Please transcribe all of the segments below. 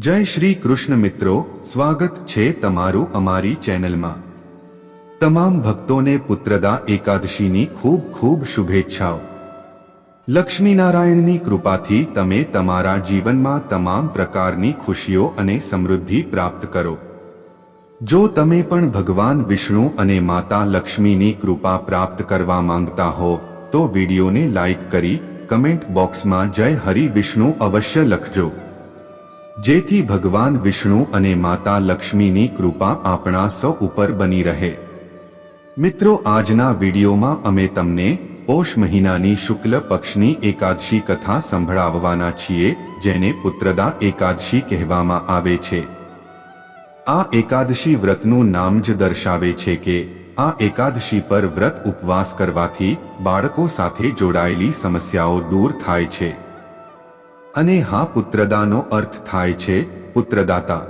જય શ્રી કૃષ્ણ મિત્રો, સ્વાગત છે તમારું અમારી ચેનલમાં. તમામ ભક્તોને પુત્રદા એકાદશીની ખૂબ ખૂબ શુભેચ્છાઓ. લક્ષ્મીનારાયણની કૃપાથી તમે તમારા જીવનમાં તમામ પ્રકારની ખુશીઓ અને સમૃદ્ધિ પ્રાપ્ત કરો. જો તમે પણ ભગવાન વિષ્ણુ અને માતા લક્ષ્મીની કૃપા પ્રાપ્ત કરવા માંગતા હો, તો વિડીયોને લાઈક કરી, કમેન્ટ બોક્સમાં જય હરિ વિષ્ણુ અવશ્ય લખજો. જેથી ભગવાન વિષ્ણુ અને માતા લક્ષ્મીની કૃપા આપણા સૌ ઉપર બની રહે. મિત્રો, આજના વિડીયોમાં અમે તમને પોષ મહિનાની શુક્લ પક્ષની એકાદશી કથા સંભળાવવાના છીએ, જેને પુત્રદા એકાદશી કહેવામાં આવે છે. આ એકાદશી વ્રતનું નામ જ દર્શાવે છે કે, આ એકાદશી પર વ્રત ઉપવાસ કરવાથી બાળકો સાથે જોડાયેલી સમસ્યાઓ દૂર થાય છે. અને હા, પુત્રદાનો અર્થ થાય છે, પુત્રદાતા.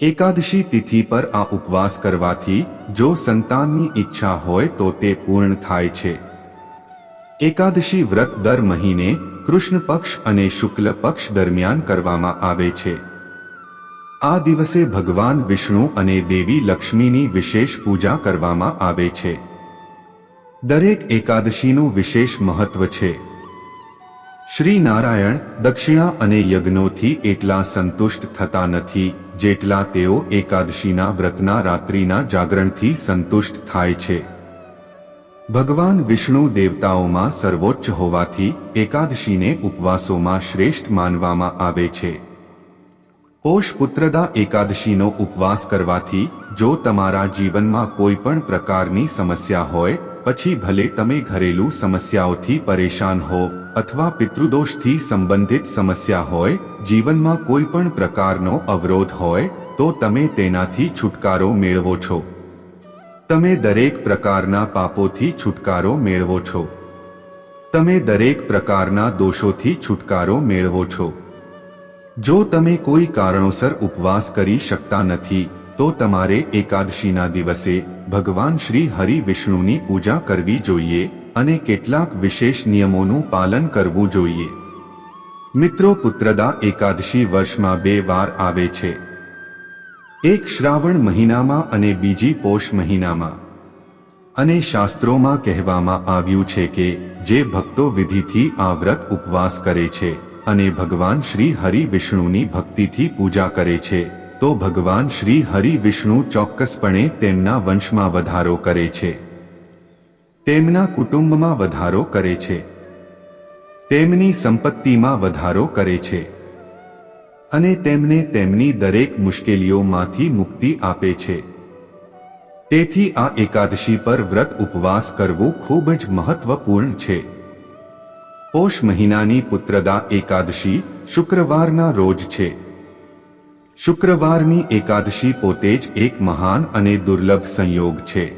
એકાદશી તિથિ પર આ ઉપવાસ કરવાથી જો સંતાનની ઈચ્છા હોય તો તે પૂર્ણ થાય છે. એકાદશી વ્રત દર મહિને કૃષ્ણ પક્ષ અને શુક્લ પક્ષ દરમિયાન કરવામાં આવે છે. આ દિવસે ભગવાન વિષ્ણુ અને દેવી લક્ષ્મીની વિશેષ પૂજા કરવામાં આવે છે. દરેક એકાદશીનું વિશેષ મહત્વ છે. શ્રી નારાયણ દક્ષિણા અને યજ્ઞોથી એટલા સંતુષ્ટ થતા નથી, જેટલા તેઓ એકાદશીના વ્રતના રાત્રિના જાગરણથી સંતુષ્ટ થાય છે. ભગવાન વિષ્ણુ દેવતાઓમાં સર્વોચ્ચ હોવાથી એકાદશીને ઉપવાસોમાં શ્રેષ્ઠ માનવામાં આવે છે. પોષ પુત્રદા એકાદશીનો ઉપવાસ કરવાથી જો તમારા જીવનમાં કોઈ પણ પ્રકારની સમસ્યા હોય, પછી ભલે તમે ઘરેલું સમસ્યાઓથી પરેશાન હો અથવા પિતૃદોષથી સંબંધિત સમસ્યા હોય, જીવનમાં કોઈ પણ પ્રકારનો અવરોધ હોય, તો તમે તેનાથી છુટકારો મેળવો છો. તમે દરેક પ્રકારના પાપોથી છુટકારો મેળવો છો. તમે દરેક પ્રકારના દોષોથી છુટકારો મેળવો છો. જો તમે કોઈ કારણોસર ઉપવાસ કરી શકતા નથી તો તમારે એકાદશીના દિવસે ભગવાન શ્રી હરિ વિષ્ણુની પૂજા કરવી જોઈએ અને કેટલાક વિશેષ નિયમોનું પાલન કરવું જોઈએ. મિત્રો, પુત્રદા એકાદશી વર્ષમાં બે વાર આવે છે. એક શ્રાવણ મહિનામાં અને બીજી પોષ મહિનામાં. અને શાસ્ત્રોમાં કહેવામાં આવ્યું છે કે, જે ભક્તો વિધિથી આ વ્રત ઉપવાસ કરે છે અને ભગવાન શ્રી હરિ વિષ્ણુની ભક્તિથી પૂજા કરે છે. તો ભગવાન શ્રી હરિ વિષ્ણુ ચોક્કસપણે તેમના વંશમાં વધારો કરે છે. તેમના કુટુંબમાં વધારો કરે છે. તેમની સંપત્તિમાં વધારો કરે છે. અને તેમને તેમની દરેક મુશ્કેલીઓમાંથી મુક્તિ આપે છે. તેથી આ એકાદશી પર વ્રત ઉપવાસ કરવું ખૂબ જ મહત્વપૂર્ણ છે. પોષ મહિનાની પુત્રદા એકાદશી શુક્રવારના રોજ છે. શુક્રવારની એકાદશી પોતે જ એક મહાન અને દુર્લભ સંયોગ છે.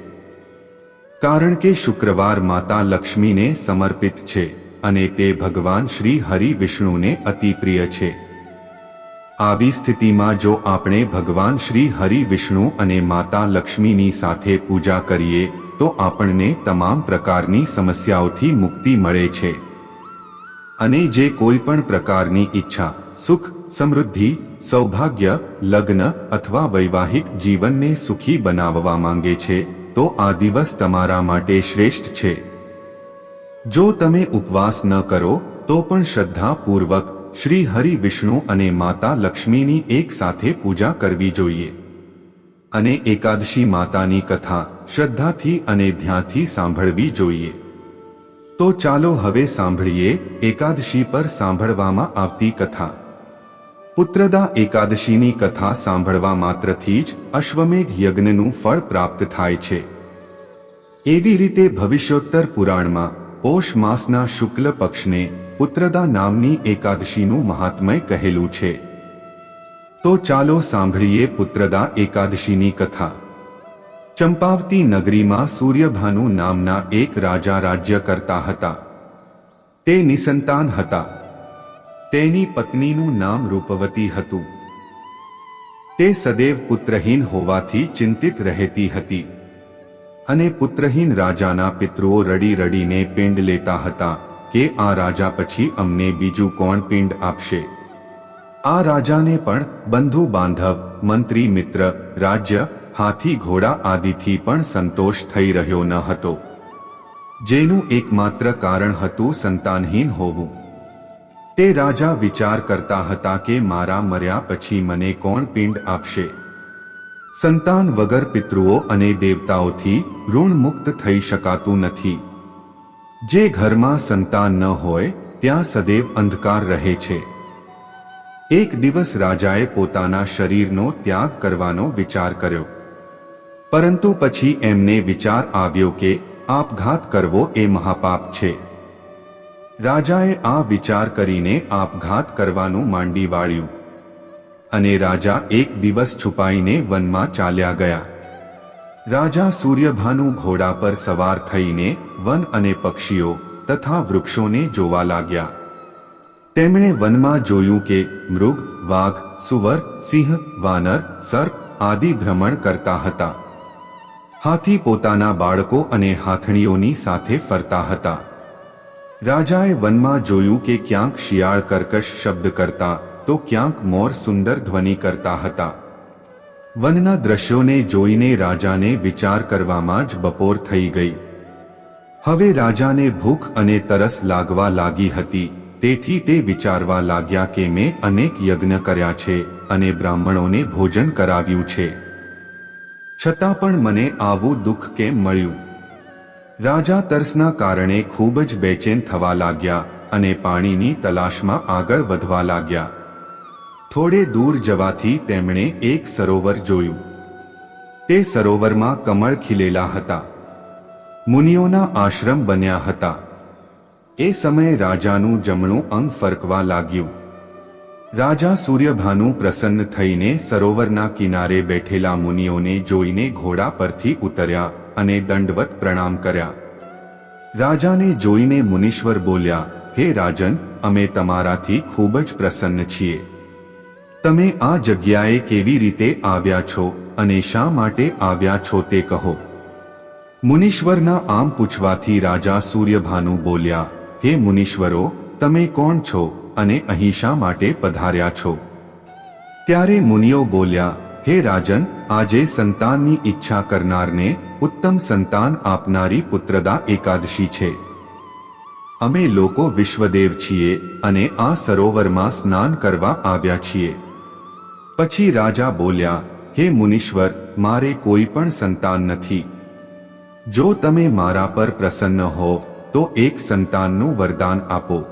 કારણ કે શુક્રવાર માતા લક્ષ્મીને સમર્પિત છે અને તે ભગવાન શ્રી હરિ વિષ્ણુને અતિ પ્રિય છે. આવી સ્થિતિમાં જો આપણે ભગવાન શ્રી હરિ વિષ્ણુ અને માતા લક્ષ્મીની સાથે પૂજા કરીએ, તો આપણને તમામ પ્રકારની સમસ્યાઓથી મુક્તિ મળે છે. અને જે કોઈ પણ પ્રકારની ઈચ્છા, સુખ, સમૃદ્ધિ સૌભાગ્ય, લગ્ન અથવા વૈવાહિક જીવનને સુખી બનાવવા માંગે છે, તો આ દિવસ તમારા માટે શ્રેષ્ઠ છે. જો તમે ઉપવાસ ન કરો, તો પણ શ્રદ્ધાપૂર્વક શ્રી હરિ વિષ્ણુ અને માતા લક્ષ્મીની એક સાથે પૂજા કરવી જોઈએ. અને એકાદશી માતાની કથા શ્રદ્ધાથી અને ધ્યાનથી સાંભળવી જોઈએ. તો ચાલો હવે સાંભળીએ એકાદશી પર સાંભળવામાં આવતી કથા. પુત્રદા એકાદશીની કથા સાંભળવા માત્રથી જ અશ્વમેઘ યજ્ઞનું ફળ પ્રાપ્ત થાય છે. એવી રીતે ભવિષ્યોત્તર પુરાણમાં પોષ માસના શુક્લ પક્ષને પુત્રદા નામની એકાદશીનું મહાત્મય કહેલું છે. તો ચાલો સાંભળીએ પુત્રદા એકાદશીની કથા. ચંપાવતી નગરીમાં સૂર્યભાનુ નામના એક રાજા રાજ્ય કરતા હતા. તે નિસંતાન હતા. તેની પત્નીનું નામ રૂપવતી હતું. તે સદૈવ પુત્રહીન હોવાથી ચિંતિત રહેતી હતી. અને પુત્રહીન રાજાના પિતૃઓ રડી રડીને પિંડ લેતા હતા કે આ રાજા પછી અમને બીજું કોણ પિંડ આપશે? આ રાજાને પણ બંધુ બાંધવ, મંત્રી મિત્ર, રાજ્ય, હાથી ઘોડા આદિથી પણ સંતોષ થઈ રહ્યો ન હતો. જેનું એકમાત્ર કારણ હતું સંતાનહીન હોવું. તે રાજા વિચાર કરતા હતા કે મારા મર્યા પછી મને કોણ પિંડ આપશે? સંતાન વગર પિતૃઓ અને દેવતાઓથી ઋણ મુક્ત થઈ શકાતું નથી. જે ઘરમાં સંતાન ન હોય, ત્યાં સદૈવ અંધકાર રહે છે. એક દિવસ રાજાએ પોતાના શરીરનો ત્યાગ કરવાનો વિચાર કર્યો. પરંતુ પછી એમને વિચાર આવ્યો કે આપઘાત કરવો એ મહાપાપ છે. રાજાએ આ વિચાર કરીને આપઘાત કરવાનું માંડી વાળ્યું. અને રાજા એક દિવસ છુપાઈને વનમાં ચાલ્યા ગયા. રાજા સૂર્યભાનુ ઘોડા પર સવાર થઈને વન અને પક્ષીઓ તથા વૃક્ષોને જોવા લાગ્યા. તેમણે વનમાં જોયું કે મૃગ, વાઘ, સુવર, સિંહ, વાનર, સર્પ આદિ ભ્રમણ કરતા હતા. હાથી પોતાના બાળકો અને હાથણીઓની સાથે ફરતા હતા. રાજાએ વનમાં જોયું કે ક્યાંક શિયાળ કર્કશ શબ્દ કરતા, તો ક્યાંક મોર સુંદર ધ્વનિ કરતા હતા. વનના દ્રશ્યોને જોઈને રાજાને વિચાર કરવામાં જ બપોર થઈ ગઈ. હવે રાજાને ભૂખ અને તરસ લાગવા લાગી હતી, તેથી તે વિચારવા લાગ્યા કે મેં અનેક યજ્ઞ કર્યા છે અને બ્રાહ્મણોને ભોજન કરાવ્યું છે. છતાં પણ મને આવું દુઃખ કેમ મળ્યું? રાજા તરસના કારણે ખૂબ જ બેચેન થવા લાગ્યા અને પાણીની તલાશમાં આગળ વધવા લાગ્યા. થોડે દૂર જવાથી તેમણે એક સરોવર જોયું. તે સરોવરમાં કમળ ખીલેલા હતા. મુનિઓના આશ્રમ બન્યા હતા. એ સમયે રાજાનું જમણું અંગ ફરકવા લાગ્યું. રાજા સૂર્યભાનુ પ્રસન્ન થઈને સરોવરના કિનારે બેઠેલા મુનિઓને જોઈને ઘોડા પરથી ઉતર્યા. અને દંડવત પ્રણામ કર્યા. રાજાને જોઈને મુનીશ્વર બોલ્યા, હે રાજન, અમે તમારાથી ખૂબ જ પ્રસન્ન છીએ. તમે આ જગ્યાએ કેવી રીતે આવ્યા છો અને શા માટે આવ્યા છો તે કહો. મુનીશ્વરના આમ પૂછવાથી રાજા સૂર્યભાનુ બોલ્યા, હે મુનીશ્વરો, તમે કોણ છો અને અહીં શા માટે પધાર્યા છો? ત્યારે મુનિઓ બોલ્યા હે રાજન, આજે સંતાનની ઈચ્છા કરનારને ઉત્તમ સંતાન આપનારી પુત્રદા એકાદશી છે. અમે લોકો વિશ્વદેવ છીએ અને આ સરોવરમાં સ્નાન કરવા આવ્યા છીએ. પછી રાજા બોલ્યા, હે મુનીશ્વર, મારે કોઈ પણ સંતાન નથી. જો તમે મારા પર પ્રસન્ન હો, તો એક સંતાનનું વરદાન આપો.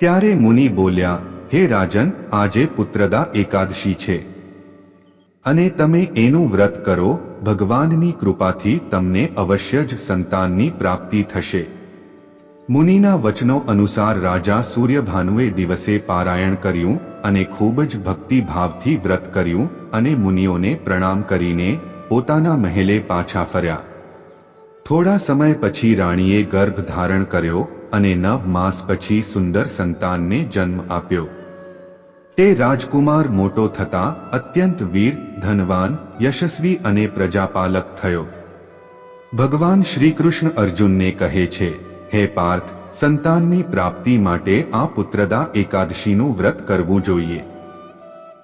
ત્યારે મુનિ બોલ્યા, હે રાજન, આજે પુત્રદા એકાદશી છે. અને તમે એનું વ્રત કરો, ભગવાનની કૃપાથી તમને અવશ્ય જ સંતાનની પ્રાપ્તિ થશે. મુનિના વચનો અનુસાર રાજા સૂર્યભાનુએ દિવસે પારાયણ કર્યું અને ખૂબ જ ભક્તિભાવથી વ્રત કર્યું અને મુનિઓને પ્રણામ કરીને પોતાના મહેલે પાછા ફર્યા. થોડા સમય પછી રાણીએ ગર્ભ ધારણ કર્યો અને નવ માસ પછી સુંદર સંતાનને જન્મ આપ્યો. તે રાજકુમાર મોટો થતા અત્યંત વીર, ધનવાન, યશસ્વી અને પ્રજાપાલક થયો. ભગવાન શ્રીકૃષ્ણ અર્જુનને કહે છે, હે પાર્થ, સંતાનની પ્રાપ્તિ માટે આ પુત્રદા એકાદશીનું વ્રત કરવું જોઈએ.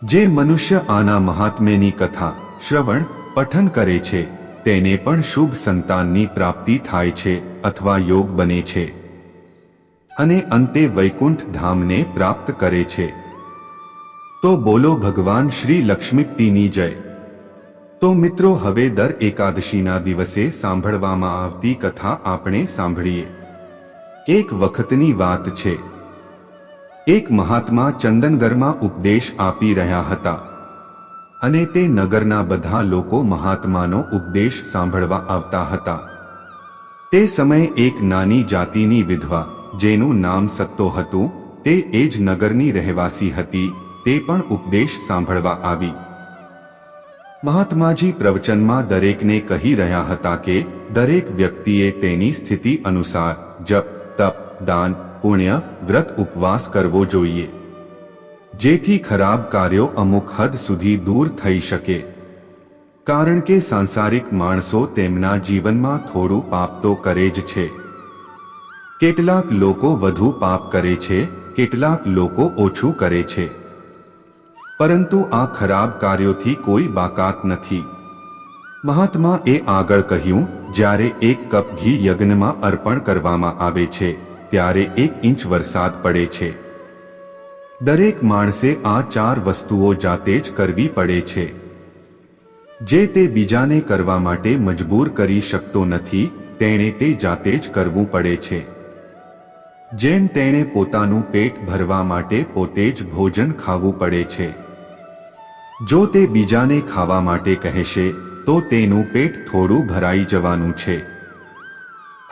જે મનુષ્ય આના મહાત્મ્યની કથા, શ્રવણ, પઠન કરે છે, તેને પણ શુભ સંતાનની પ્રાપ્તિ થાય છે અથવા યોગ બને છે. અને અંતે વૈકુંઠ ધામને પ્રાપ્ત કરે છે. તો બોલો ભગવાન શ્રી લક્ષ્મીપતિની જય. તો મિત્રો, હવે દર એકાદશીના દિવસે સાંભળવામાં આવતી કથા આપણે સાંભળીએ. એક વખતની વાત છે. એક મહાત્મા ચંદનગરમાં ઉપદેશ આપી રહ્યા હતા. અને તે નગરના બધા લોકો મહાત્માનો ઉપદેશ સાંભળવા આવતા હતા. તે સમયે એક નાની જાતિની વિધવા, જેનું નામ સત્તો હતું, તે એ જ નગરની રહેવાસી હતી. તે પણ ઉપદેશ સાંભળવા આવી. મહાત્માજી પ્રવચનમાં દરેકને કહી રહ્યા હતા કે, દરેક વ્યક્તિએ તેની સ્થિતિ અનુસાર જપ, તપ, દાન, પુણ્ય, વ્રત ઉપવાસ કરવો જોઈએ. જેથી ખરાબ કાર્યો અમુક હદ સુધી દૂર થઈ શકે. કારણ કે સાંસારિક માણસો તેમના જીવનમાં થોડું પાપ તો કરે જ છે. કેટલાક લોકો વધુ પાપ કરે છે, કેટલાક લોકો ઓછું કરે છે. પરંતુ આ ખરાબ કાર્યોથી કોઈ બાકાત નથી. મહાત્મા એ આગળ કહ્યું, જ્યારે એક કપ ઘી યજ્ઞમાં અર્પણ કરવામાં આવે છે, ત્યારે એક ઇંચ વરસાદ પડે છે. દરેક માણસે આ ચાર વસ્તુઓ જાતે જ કરવી પડે છે. જે તે બીજાને કરવા માટે મજબૂર કરી શકતો નથી, તેણે તે જાતે જ કરવું પડે છે. જેમ તેણે પોતાનું પેટ ભરવા માટે પોતે જ ભોજન ખાવું પડે છે. જો તે બીજાને ખાવા માટે કહેશે, તો તેનું પેટ થોડું ભરાઈ જવાનું છે.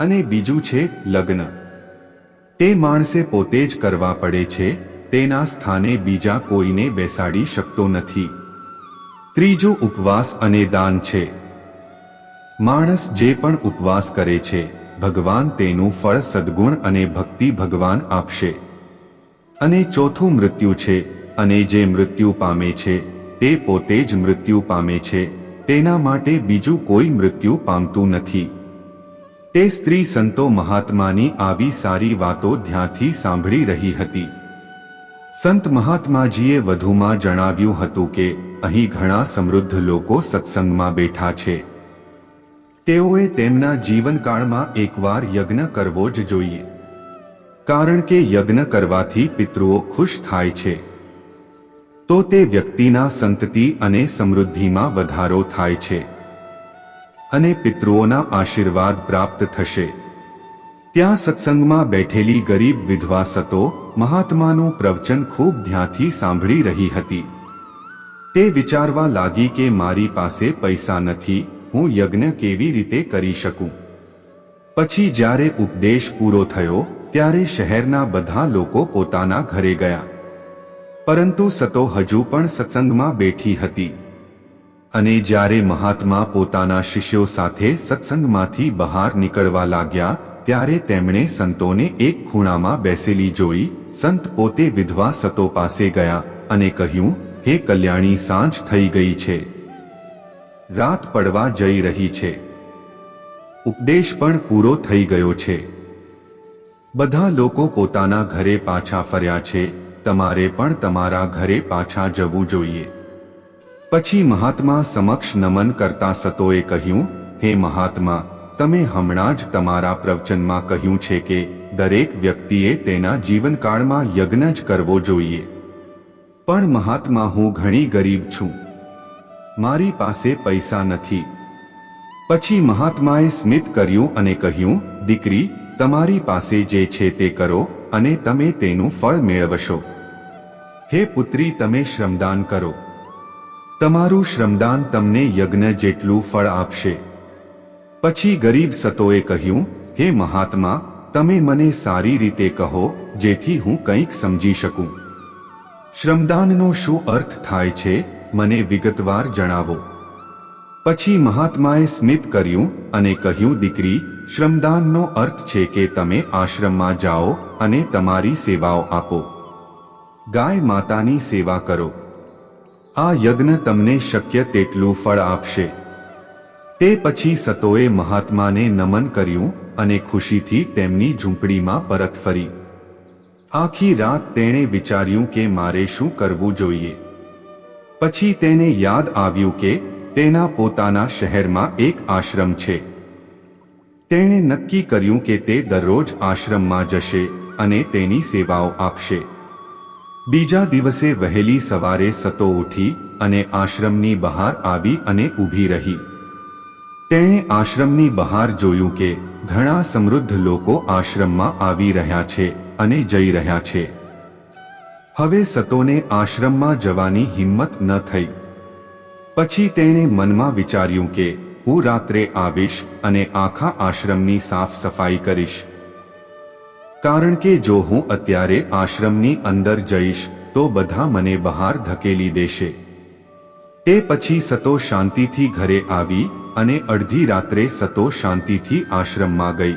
અને બીજું છે લગ્ન. તે માણસે પોતે જ કરવા પડે છે, તેના સ્થાને બીજા કોઈને બેસાડી શકતો નથી. ત્રીજો ઉપવાસ અને દાન છે. માણસ જે પણ ઉપવાસ કરે છે, ભગવાન તેનું ફળ, સદ્ગુણ અને ભક્તિ ભગવાન આપશે. અને ચોથું મૃત્યુ છે, અને જે મૃત્યુ પામે છે તે પોતે જ મૃત્યુ પામે છે. તેના માટે બીજું કોઈ મૃત્યુ પામતું નથી. તે સ્ત્રી સંતો મહાત્માની આવી સારી વાતો ધ્યાનથી સાંભળી રહી હતી. સંત મહાત્માજીએ વધુમાં જણાવ્યું હતું કે, અહીં ઘણા સમૃદ્ધ લોકો સત્સંગમાં બેઠા છે. તેઓએ તેમના જીવનકાળમાં એકવાર યજ્ઞ કરવો જ જોઈએ. કારણ કે યજ્ઞ કરવાથી પિતૃઓ ખુશ થાય છે. તો તે વ્યક્તિના સંતતિ અને સમૃદ્ધિમાં વધારો થાય છે. અને પિતૃઓના આશીર્વાદ પ્રાપ્ત થશે. ત્યાં સત્સંગમાં બેઠેલી ગરીબ વિધવા સતો મહાત્માનું પ્રવચન ખૂબ ધ્યાનથી સાંભળી રહી હતી. તે વિચારવા લાગી કે મારી પાસે પૈસા નથી, હું યજ્ઞ કેવી રીતે કરી શકું? પછી જ્યારે ઉપદેશ પૂરો થયો, ત્યારે શહેરના બધા લોકો પોતાના ઘરે ગયા. પરંતુ સતો હજુ પણ સત્સંગમાં બેઠી હતી. અને જ્યારે મહાત્મા પોતાના શિષ્યો સાથે સત્સંગમાંથી બહાર નીકળવા લાગ્યા, ત્યારે તેમણે સંતોને એક ખૂણામાં બેસેલી જોઈ, સંત પોતે વિધવા સતો પાસે ગયા અને કહ્યું, હે કલ્યાણી, સાંજ થઈ ગઈ છે. રાત પડવા જઈ રહી છે. ઉપદેશ પણ પૂરો થઈ ગયો છે. બધા લોકો પોતાના ઘરે પાછા ફર્યા છે તમારે પણ તમારા ઘરે પાછા જવું જોઈએ. પછી મહાત્મા સમક્ષ નમન કરતા સતોએ કહ્યું, હે મહાત્મા, તમે હમણાં જ તમારા પ્રવચનમાં કહ્યું છે કે દરેક વ્યક્તિએ તેના જીવનકાળમાં યજ્ઞ જ કરવો જોઈએ. પણ મહાત્મા, હું ઘણી ગરીબ છું. મારી પાસે પૈસા નથી. પછી મહાત્માએ સ્મિત કર્યું અને કહ્યું, દીકરી તમારી પાસે જે છે તે કરો અને તમે તેનું ફળ મેળવશો. હે પુત્રી, તમે શ્રમદાન કરો. તમારું શ્રમદાન તમને યજ્ઞ જેટલું ફળ આપશે. પછી ગરીબ સતોએ કહ્યું, હે મહાત્મા, તમે મને સારી રીતે કહો, જેથી હું કંઈક સમજી શકું. શ્રમદાનનો શું અર્થ થાય છે, મને વિગતવાર જણાવો. પછી મહાત્માએ સ્મિત કર્યું અને કહ્યું, દીકરી શ્રમદાનનો અર્થ છે કે તમે આશ્રમમાં જાઓ અને તમારી સેવાઓ આપો. ગાય માતાની સેવા કરો. આ યજ્ઞ તમને શક્ય તેટલું ફળ આપશે. તે પછી સતોએ મહાત્માને નમન કર્યું અને ખુશીથી તેમની ઝૂંપડીમાં પરત ફરી. આખી રાત તેણે વિચાર્યું કે મારે શું કરવું જોઈએ. પછી તેને યાદ આવ્યું કે તેના પોતાના શહેરમાં એક આશ્રમ છે. તેણે નક્કી કર્યું કે તે દરરોજ આશ્રમમાં જશે અને તેની સેવાઓ આપશે. બીજા દિવસે વહેલી સવારે સતો ઉઠી અને આશ્રમની બહાર આવી અને ઊભી રહી. તેણે આશ્રમની બહાર જોયું કે ઘણા સમૃદ્ધ લોકો આશ્રમમાં આવી રહ્યા છે અને જઈ રહ્યા છે. હવે સતોને આશ્રમમાં જવાની હિંમત ન થઈ. પછી તેણે મનમાં વિચાર્યું કે હું રાત્રે આવીશ અને આખા આશ્રમની સાફ સફાઈ કરીશ. કારણ કે જો હું અત્યારે આશ્રમની અંદર જઈશ, તો બધા મને બહાર ધકેલી દેશે. તે પછી સતો શાંતિથી ઘરે આવી અને અડધી રાત્રે સતો શાંતિથી આશ્રમમાં ગઈ.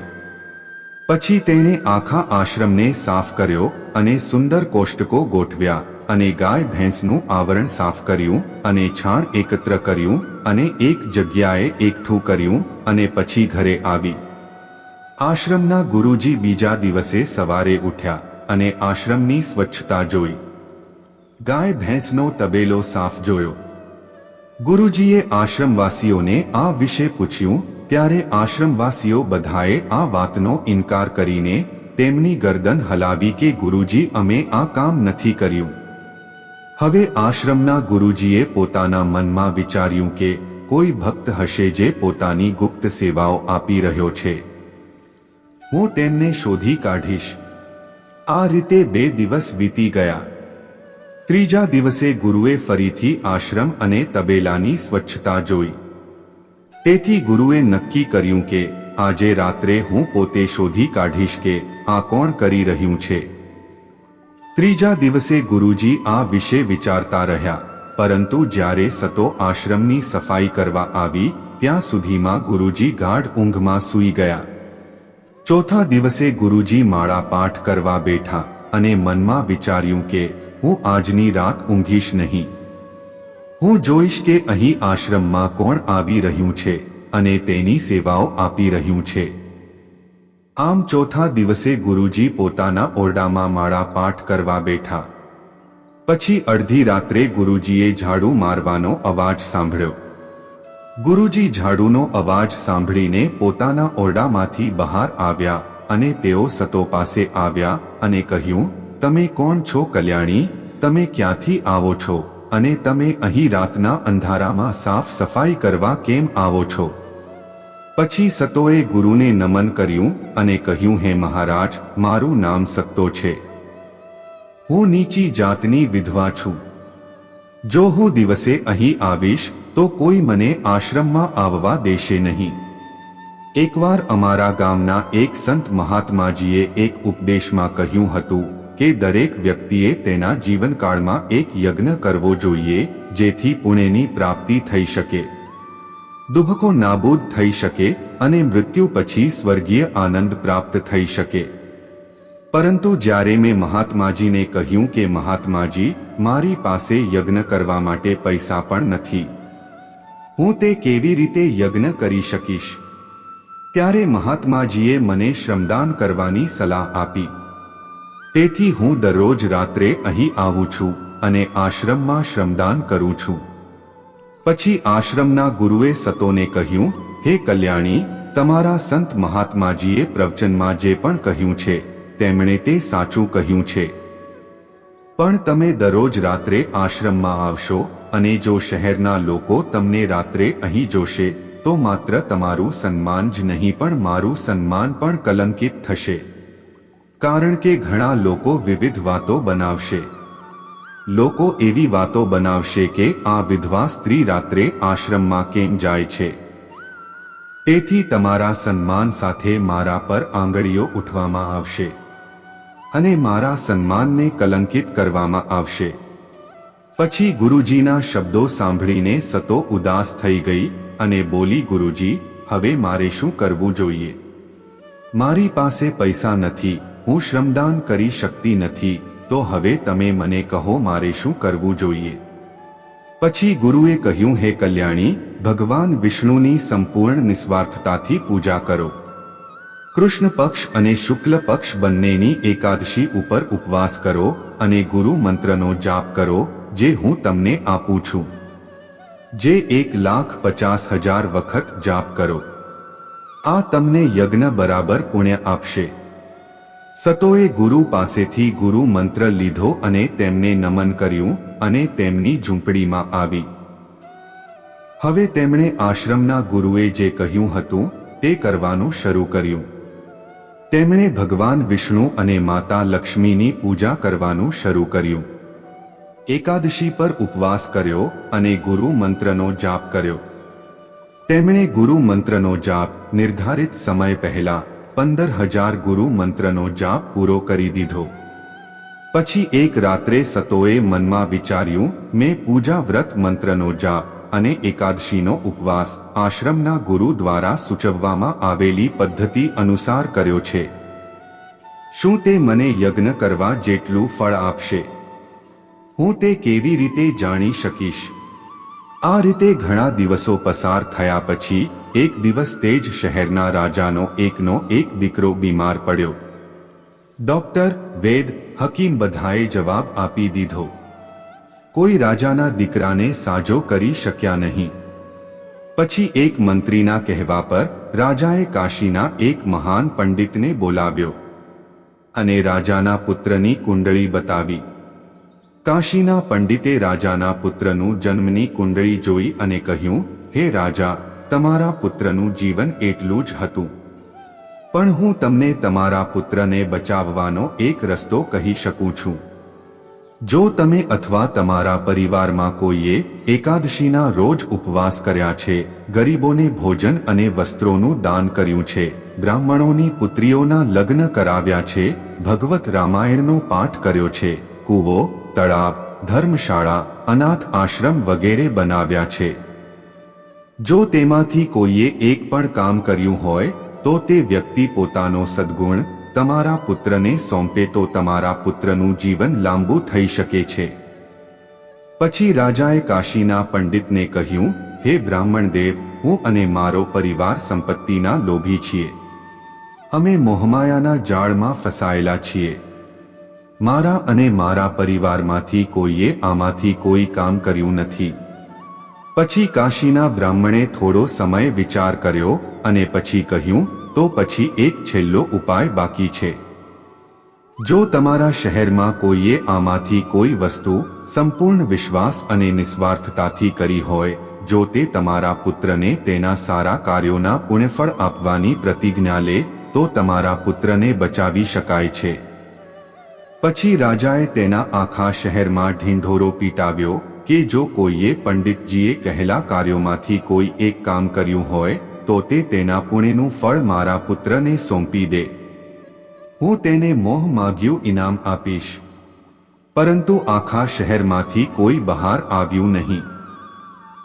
પછી તેણે આખા આશ્રમને સાફ કર્યો અને સુંદર કોષ્ટકો ગોઠવ્યા અને ગાય ભેંસનું આવરણ સાફ કર્યું અને છાણ એકત્ર કર્યું અને એક જગ્યાએ એકઠું કર્યું અને પછી ઘરે આવી. આશ્રમના ગુરુજી બીજા દિવસે સવારે ઉઠ્યા અને આશ્રમની સ્વચ્છતા જોઈ. ગાય ભેંસનો તબેલો સાફ જોયો. ગુરુજીએ આશ્રમવાસીઓને આ વિશે પૂછ્યું ત્યારે આશ્રમવાસીઓ બધાએ આ વાતનો ઇનકાર કરીને તેમની ગરદન હલાવી કે, ગુરુજી, અમે આ કામ નથી કર્યું. હવે આશ્રમના ગુરુજીએ પોતાના મનમાં વિચાર્યું કે, કોઈ ભક્ત હશે જે પોતાની ગુપ્ત સેવાઓ આપી રહ્યો છે. હું તેમને શોધી કાઢીશ. આ રીતે બે દિવસ વીતી ગયા. ત્રીજા દિવસે ગુરુએ ફરીથી આશ્રમ અને તબેલાની સ્વચ્છતા જોઈ. તેથી ગુરુએ નક્કી કર્યું કે આજે રાત્રે હું પોતે શોધી કાઢીશ કે આ કોણ કરી રહ્યું છે. ત્રીજા દિવસે ગુરુજી આ વિશે વિચારતા રહ્યા, પરંતુ જ્યારે સતો આશ્રમની સફાઈ કરવા આવી, ત્યાં સુધીમાં ગુરુજી ગાઢ ઊંઘમાં સૂઈ ગયા. ચોથા દિવસે ગુરુજી માળા પાઠ કરવા બેઠા અને મનમાં વિચાર્યું કે હું આજની રાત ઊંઘીશ નહીં. હું જોઈશ કે અહીં આશ્રમમાં કોણ આવી રહ્યું છે અને તેની સેવાઓ આપી રહ્યું છે. આમ ચોથા દિવસે ગુરુજી પોતાના ઓરડામાં માળા પાઠ કરવા બેઠા. પછી અડધી રાત્રે ગુરુજીએ ઝાડુ મારવાનો અવાજ સાંભળ્યો. ગુરુજી ઝાડુનો અવાજ સાંભળીને પોતાના ઓરડામાંથી બહાર આવ્યા અને તેઓ સતો પાસે આવ્યા અને કહ્યું, તમે કોણ છો કલ્યાણી? તમે ક્યાંથી આવો છો? અને તમે અહીં રાતના અંધારામાં સાફ સફાઈ કરવા કેમ આવો છો? પછી સતોએ ગુરુને નમન કર્યું અને કહ્યું, હે મહારાજ, મારું નામ સત્તો છે. હું નીચી જાતની વિધવા છું. જો હું દિવસે અહીં આવીશ, તો કોઈ મને આશ્રમમાં આવવા દેશે નહીં. એકવાર અમારા ગામના એક સંત મહાત્માજીએ એક ઉપદેશમાં કહ્યું હતું કે દરેક વ્યક્તિએ તેના જીવનકાળમાં એક યજ્ઞ કરવો જોઈએ, જેથી પુણ્યની પ્રાપ્તિ થઈ શકે. દુઃખો નાબૂદ થઈ શકે અને મૃત્યુ પછી સ્વર્ગીય આનંદ પ્રાપ્ત થઈ શકે. પરંતુ જ્યારે મેં મહાત્માજીને કહ્યું કે, મહાત્માજી, મારી પાસે યજ્ઞ કરવા માટે પૈસા પણ નથી. હું તે કેવી રીતે યજ્ઞ કરી શકીશ? ત્યારે મહાત્માજીએ મને શ્રમદાન કરવાની સલાહ આપી. તેથી હું દરરોજ રાત્રે અહીં આવું છું અને આશ્રમમાં શ્રમદાન કરું છું. પછી આશ્રમના ગુરુએ સતોને કહ્યું, હે કલ્યાણી, તમારા સંત મહાત્માજીએ પ્રવચનમાં જે પણ કહ્યું છે, તેમણે તે સાચું કહ્યું છે. પણ તમે દરરોજ રાત્રે આશ્રમમાં આવશો અને જો શહેરના લોકો તમને રાત્રે અહીં જોશે, તો માત્ર તમારું સન્માન જ નહીં પણ મારું સન્માન પણ કલંકિત થશે. કારણ કે ઘણા લોકો વિવિધ વાતો બનાવશે. લોકો એવી વાતો બનાવશે કે આ વિધવા સ્ત્રી રાત્રે આશ્રમમાં કેમ જાય છે. તેથી તમારા સન્માન સાથે મારા પર આંગળીઓ ઉઠવામાં આવશે. અને મારા સન્માનને કલંકિત કરવામાં આવશે. પછી ગુરુજીના શબ્દો સાંભળીને સતો ઉદાસ થઈ ગઈ અને બોલી, ગુરુજી, હવે મારે શું કરવું જોઈએ? મારી પાસે પૈસા નથી. હું શ્રમદાન કરી શકતી નથી, તો હવે તમે મને કહો મારે શું કરવું જોઈએ? પછી ગુરુએ કહ્યું, હે કલ્યાણી, ભગવાન વિષ્ણુની સંપૂર્ણ નિસ્વાર્થતાથી પૂજા કરો. કૃષ્ણ પક્ષ અને શુક્લ પક્ષ બંનેની એકાદશી ઉપર ઉપવાસ કરો અને ગુરુ મંત્રનો જાપ કરો, જે હું તમને આપું છું. જે એક લાખ પચાસ હજાર વખત જાપ કરો. આ તમને યજ્ઞ બરાબર પુણ્ય આપશે. સતોએ ગુરુ પાસેથી ગુરુ મંત્ર લીધો અને તેમને નમન કર્યું અને તેમની ઝૂંપડીમાં આવી. હવે તેમણે આશ્રમના ગુરુએ જે કહ્યું હતું તે કરવાનું શરૂ કર્યું. તેમણે ભગવાન વિષ્ણુ અને માતા લક્ષ્મીની પૂજા કરવાનું શરૂ કર્યું. એકાદશી પર ઉપવાસ કર્યો અને ગુરુ મંત્રનો જાપ કર્યો. તેમણે ગુરુ મંત્રનો જાપ નિર્ધારિત સમય પહેલા પંદર હજાર ગુરુ મંત્રનો જાપ પૂરો કરી દીધો. પછી એક રાત્રે સતોએ મનમાં વિચાર્યું, મેં પૂજા વ્રત મંત્રનો જાપ અને એકાદશીનો ઉપવાસ આશ્રમના ગુરુ દ્વારા સૂચવવામાં આવેલી પદ્ધતિ અનુસાર કર્યો છે. શું તે મને યજ્ઞ કરવા જેટલું ફળ આપશે? હું તે કેવી રીતે જાણી શકીશ? આ રીતે ઘણા દિવસો પસાર થયા પછી, એક દિવસ તે જ શહેરના રાજાનો એકનો એક દીકરો બીમાર પડ્યો. ડોક્ટર, વેદ, હકીમ બધાએ જવાબ આપી દીધો. કોઈ રાજાના દીકરાને સાજો કરી શક્યા નહીં. પછી એક મંત્રીના કહેવા પર, રાજાએ કાશીના એક મહાન પંડિતને બોલાવ્યો. અને રાજાના પુત્રની કુંડળી બતાવી. કાશીના પંડિતે રાજાના પુત્રનું જન્મની કુંડળી જોઈ અને કહ્યું, હે રાજા, તમારા પુત્રનું જીવન એટલું જ હતું. પણ હું તમને તમારા પુત્રને બચાવવાનો એક રસ્તો કહી શકું છું. જો તમે અથવા તમારા પરિવારમાં કોઈએ એકાદશીના રોજ ઉપવાસ કર્યા છે, ગરીબોને ભોજન અને વસ્ત્રોનું દાન કર્યું છે, બ્રાહ્મણોની પુત્રીઓના લગ્ન કરાવ્યા છે, ભગવત રામાયણનો પાઠ કર્યો છે, કૂવો તળાવ, ધર્મશાળા, અનાથ આશ્રમ વગેરે બનાવ્યા છે. જો તેમાંથી કોઈએ એક પણ કામ કર્યું હોય, તો તે વ્યક્તિ પોતાનો સદ્ગુણ, તમારા પુત્રને સોંપે તો તમારા પુત્રનું જીવન લાંબુ થઈ શકે છે. પછી રાજાએ કાશીના પંડિતને કહ્યું, હે બ્રાહ્મણ દેવ, હું અને મારો પરિવાર સંપત્તિના લોભી છીએ. અમે મોહમાયાના જાળમાં ફસાયેલા છીએ. મારા અને મારા પરિવારમાંથી કોઈએ આમાંથી કોઈ કામ કર્યું નથી. પછી કાશીના બ્રાહ્મણે થોડો સમય વિચાર કર્યો અને પછી કહ્યું, તો પછી એક છેલ્લો ઉપાય બાકી છે. જો તમારા શહેરમાં કોઈએ આમાંથી કોઈ વસ્તુ, સંપૂર્ણ વિશ્વાસ અને નિસ્વાર્થતાથી કરી હોય, જો તે તમારા પુત્રને તેના સારા કાર્યોના પુણ્યફળ આપવાની પ્રતિજ્ઞા લે, તો તમારા પુત્રને બચાવી શકાય છે. પછી રાજાએ તેના આખા શહેરમાં ઢીંઢોરો પીટાવ્યો કે જો કોઈએ પંડિતજીએ કહેલા કાર્યોમાંથી કોઈ એક કામ કર્યું હોય, તો તે તેના પુણ્યનું ફળ મારા પુત્રને સોંપી દે. હું તેને મોહ માગ્યું ઇનામ આપીશ. પરંતુ આખા શહેરમાંથી કોઈ બહાર આવ્યું નહીં.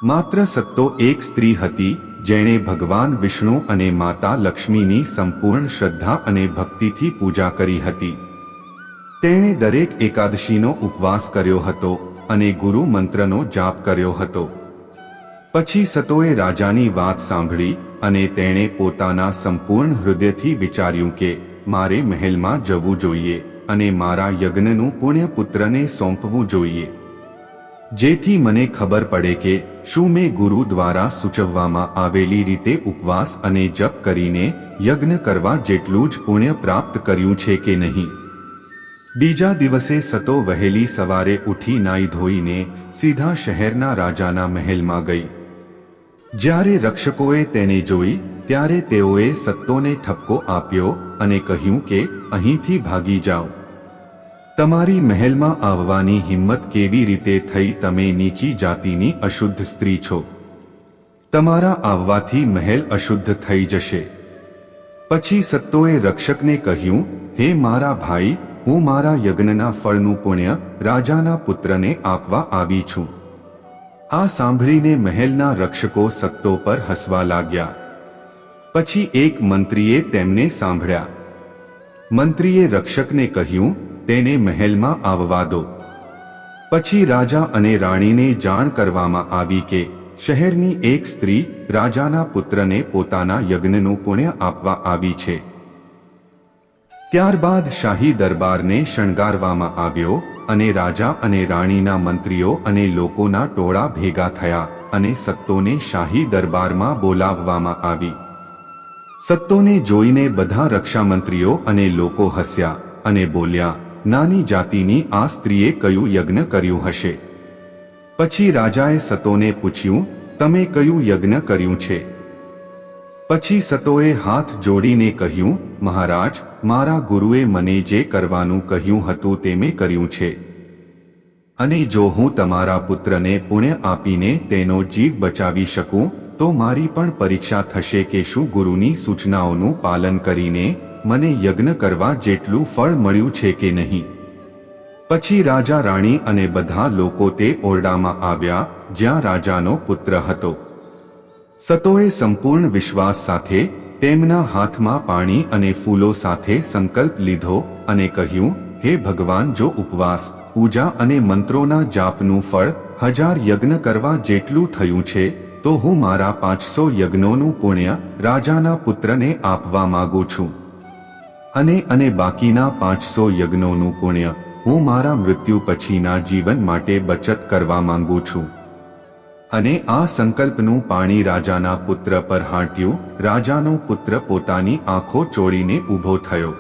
માત્ર સત્તો એક સ્ત્રી હતી, જેણે ભગવાન વિષ્ણુ અને માતા લક્ષ્મીની સંપૂર્ણ શ્રદ્ધા અને ભક્તિથી પૂજા કરી હતી. તેણે દરેક એકાદશીનો ઉપવાસ કર્યો હતો અને ગુરુ મંત્રનો જાપ કર્યો હતો. પછી સતોએ રાજાની વાત સાંભળી અને તેણે પોતાના સંપૂર્ણ હૃદયથી વિચાર્યું કે, મારે મહેલમાં જવું જોઈએ અને મારા યજ્ઞનું પુણ્ય પુત્રને સોંપવું જોઈએ. જેથી મને ખબર પડે કે શું મેં ગુરુ દ્વારા સૂચવવામાં આવેલી રીતે ઉપવાસ અને જપ કરીને યજ્ઞ કરવા જેટલું જ પુણ્ય પ્રાપ્ત કર્યું છે કે નહીં. બીજા દિવસે સતો વહેલી સવારે ઉઠી નાઈ ધોઈને સીધા શહેરના રાજાના મહેલમાં ગઈ. જ્યારે રક્ષકોએ તેને જોઈ, ત્યારે તેઓએ સત્તોને ઠપકો આપ્યો અને કહ્યું કે, અહીંથી ભાગી જાઓ. તમારી મહેલમાં આવવાની હિંમત કેવી રીતે થઈ તમે નીચી જાતિની અશુદ્ધ સ્ત્રી છો. તમારા આવવાથી મહેલ અશુદ્ધ થઈ જશે. પછી સત્તોએ રક્ષકને કહ્યું, હે મારા ભાઈ હું મારા યજ્ઞના ફળનું પુણ્ય રાજાના પુત્રને આપવા આવી છું. આ સાંભળીને મહેલના રક્ષકો સત્તો પર હસવા લાગ્યા. પછી એક મંત્રીએ તેમને સાંભળ્યા. મંત્રીએ રક્ષકને કહ્યું, તેને મહેલમાં આવવા દો. પછી રાજા અને રાણીને જાણ કરવામાં આવી કે શહેરની એક સ્ત્રી રાજાના પુત્રને પોતાના યજ્ઞનું પુણ્ય આપવા આવી છે. ત્યારબાદ શાહી દરબારને શણગારવામાં આવ્યો અને રાજા અને રાણીના મંત્રીઓ અને લોકોના ટોળા ભેગા થયા અને સત્તોને શાહી દરબારમાં બોલાવવામાં આવી. સત્તોને જોઈને બધા રક્ષામંત્રીઓ અને લોકો હસ્યા અને બોલ્યા, નાની જાતિની આ સ્ત્રીએ કયું યજ્ઞ કર્યું હશે? પછી રાજાએ સતોને પૂછ્યું, તમે કયું યજ્ઞ કર્યું છે? પછી સતોએ હાથ જોડીને કહ્યું, મહારાજ, મારા ગુરુએ મને જે કરવાનું કહ્યું હતું તે મેં કર્યું છે. અને જો હું તમારા પુત્રને પુણ્ય આપીને તેનો જીવ બચાવી શકું, તો મારી પણ પરીક્ષા થશે કે શું ગુરુની સૂચનાઓનું પાલન કરીને મને યજ્ઞ કરવા જેટલું ફળ મળ્યું છે કે નહીં. પછી રાજા રાણી અને બધા લોકો તે ઓરડામાં આવ્યા, જ્યાં રાજાનો પુત્ર હતો. સતોએ સંપૂર્ણ વિશ્વાસ સાથે તેમના હાથમાં પાણી અને ફૂલો સાથે સંકલ્પ લીધો અને કહ્યું, હે ભગવાન, જો ઉપવાસ, પૂજા અને મંત્રોના જાપનું ફળ હજાર યજ્ઞ કરવા જેટલું થયું છે, તો હું મારા પાંચસો યજ્ઞોનું પુણ્ય રાજાના પુત્રને આપવા માગું છું. અને અને બાકીના પાંચસો યજ્ઞોનું પુણ્ય હું મારા મૃત્યુ પછીના જીવન માટે બચત કરવા માંગુ છું. અને આ સંકલ્પનું પાણી રાજાના પુત્ર પર હાંટ્યું, રાજાનો પુત્ર પોતાની આંખો ચોળીને ઊભો થયો.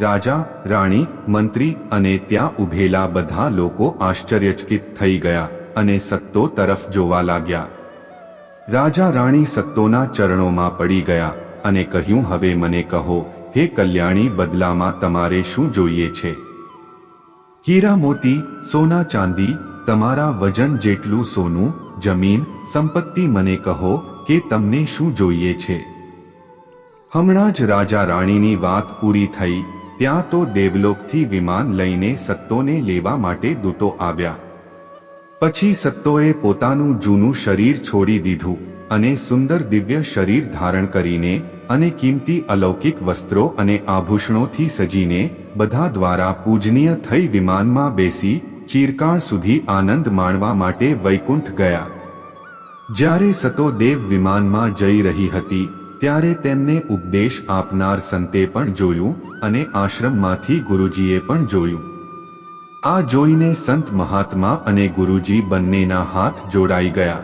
રાજા, રાણી, મંત્રી અને ત્યાં ઊભેલા બધા લોકો આશ્ચર્યચકિત થઈ ગયા અને સત્તો તરફ જોવા લાગ્યા. રાજા, રાણી સત્તોના ચરણોમાં પડી ગયા અને કહ્યું, હવે મને કહો, હે કલ્યાણી, બદલામાં તમારે શું જોઈએ છે? હીરા મોતી સોના ચાંદી તમારા વજન જેટલું સોનું, જમીન, સંપત્તિ મને કહો કે તમને શું જોઈએ છે. હમણાં જ રાજા રાણીની વાત પૂરી થઈ, ત્યાં તો દેવલોકથી વિમાન લઈને સત્તોને લેવા માટે દૂતો આવ્યા. પછી સત્તોએ પોતાનું જૂનું શરીર છોડી દીધું અને સુંદર દિવ્ય શરીર ધારણ કરીને અને કિંમતી અલૌકિક વસ્ત્રો અને આભૂષણોથી સજીને બધા દ્વારા પૂજનીય થઈ વિમાનમાં બેસી ચિરકાળ સુધી આનંદ માણવા માટે વૈકુંઠ ગયા. જ્યારે સતો દેવ વિમાનમાં જઈ રહી હતી, ત્યારે તેમને ઉપદેશ આપનાર સંતે પણ જોયું અને આશ્રમમાંથી ગુરુજીએ પણ જોયું. આ જોઈને સંત મહાત્મા અને ગુરુજી બંનેના હાથ જોડાઈ ગયા.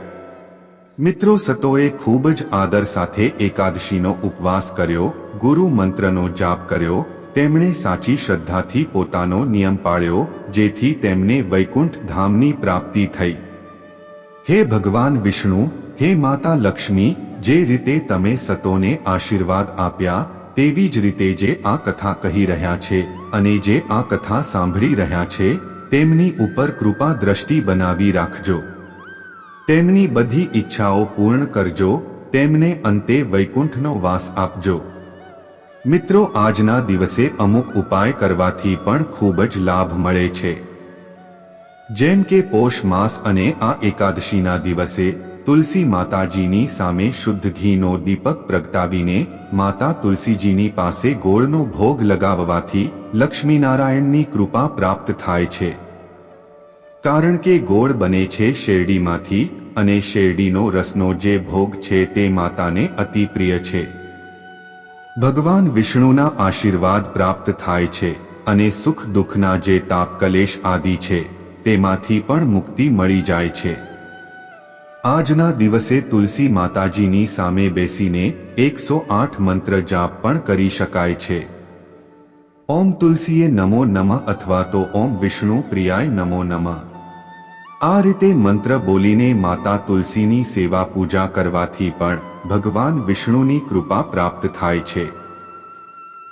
મિત્રો, સતોએ ખૂબ જ આદર સાથે એકાદશીનો ઉપવાસ કર્યો, ગુરુ મંત્રનો જાપ કર્યો તેમણે સાચી શ્રદ્ધાથી પોતાનો નિયમ પાળ્યો, જેથી તેમને વૈકુંઠ ધામની પ્રાપ્તિ થઈ. હે ભગવાન વિષ્ણુ, હે માતા લક્ષ્મી, જે રીતે તમે સતોને આશીર્વાદ આપ્યા, તેવી જ રીતે જે આ કથા કહી રહ્યા છે અને જે આ કથા સાંભળી રહ્યા છે, તેમની ઉપર કૃપા દ્રષ્ટિ બનાવી રાખજો. તેમની બધી ઈચ્છાઓ પૂર્ણ કરજો, તેમને અંતે વૈકુંઠનો વાસ આપજો. મિત્રો, આજના દિવસે અમુક ઉપાય કરવાથી પણ ખૂબ જ લાભ મળે છે. જેમ કે પોષ માસ અને આ એકાદશીના દિવસે તુલસી માતાજીની સામે શુદ્ધ ઘીનો દીપક પ્રગટાવીને માતા તુલસીજીની પાસે ગોળનો ભોગ લગાવવાથી લક્ષ્મીનારાયણની કૃપા પ્રાપ્ત થાય છે. કારણ કે ગોળ બને છે શેરડીમાંથી અને શેરડીનો રસનો જે ભોગ છે તે માતાને અતિ પ્રિય છે. ભગવાન વિષ્ણુના આશીર્વાદ પ્રાપ્ત થાય છે અને સુખ દુઃખના જે તાપ કલેશ આદિ છે, તેમાંથી પણ મુક્તિ મળી જાય છે. આજના દિવસે તુલસી માતાજીની સામે બેસીને એકસો આઠ મંત્ર જાપ પણ કરી શકાય છે. ઓમ તુલસીએ નમો નમઃ અથવા તો ઓમ વિષ્ણુ પ્રિયાય નમો નમઃ. આ રીતે મંત્ર બોલીને માતા તુલસીની સેવા પૂજા કરવાથી પણ ભગવાન વિષ્ણુની કૃપા પ્રાપ્ત થાય છે.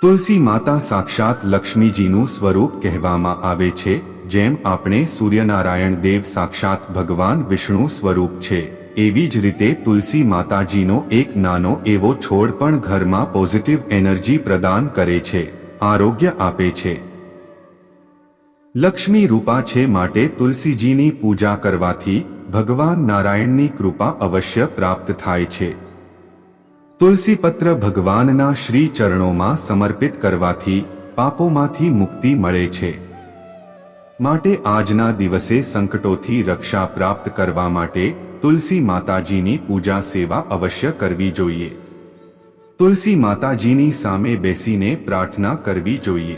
તુલસી માતા સાક્ષાત લક્ષ્મીજીનું સ્વરૂપ કહેવામાં આવે છે, જેમ આપણે સૂર્યનારાયણ દેવ સાક્ષાત ભગવાન વિષ્ણુ સ્વરૂપ છે, એવી જ રીતે તુલસી માતાજીનો એક નાનો એવો છોડ પણ ઘરમાં પોઝિટિવ એનર્જી પ્રદાન કરે છે, આરોગ્ય આપે છે. લક્ષ્મી રૂપા છે માટે તુલસીજીની પૂજા કરવાથી ભગવાન નારાયણની કૃપા અવશ્ય પ્રાપ્ત થાય છે. તુલસીપત્ર ભગવાનના શ્રી ચરણોમાં સમર્પિત કરવાથી પાપોમાંથી મુક્તિ મળે છે. માટે આજના દિવસે સંકટોથી રક્ષા પ્રાપ્ત કરવા માટે તુલસી માતાજીની પૂજા સેવા અવશ્ય કરવી જોઈએ. તુલસી માતાજીની સામે બેસીને પ્રાર્થના કરવી જોઈએ.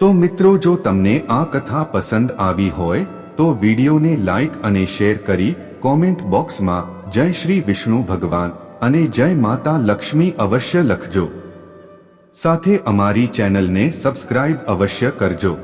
તો મિત્રો, જો તમને આ કથા પસંદ આવી હોય, તો વિડીયોને લાઈક અને શેર કરી કોમેન્ટ બોક્સમાં જય શ્રી વિષ્ણુ ભગવાન અને જય માતા લક્ષ્મી અવશ્ય લખજો. સાથે અમારી ચેનલને સબસ્ક્રાઇબ અવશ્ય કરજો.